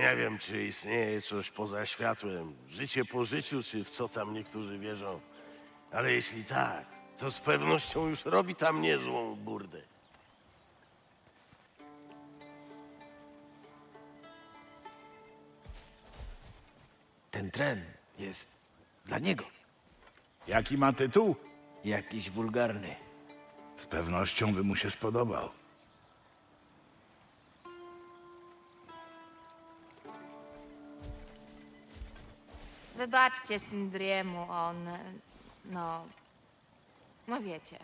Nie wiem, czy istnieje coś poza światłem, życie po życiu, czy w co tam niektórzy wierzą. Ale jeśli tak, to z pewnością już robi tam niezłą burdę. Ten tren jest dla niego Jaki ma tytuł? jakiś wulgarny. Z pewnością by mu się spodobał. Wybaczcie Sindriemu, on... no... No wiecie.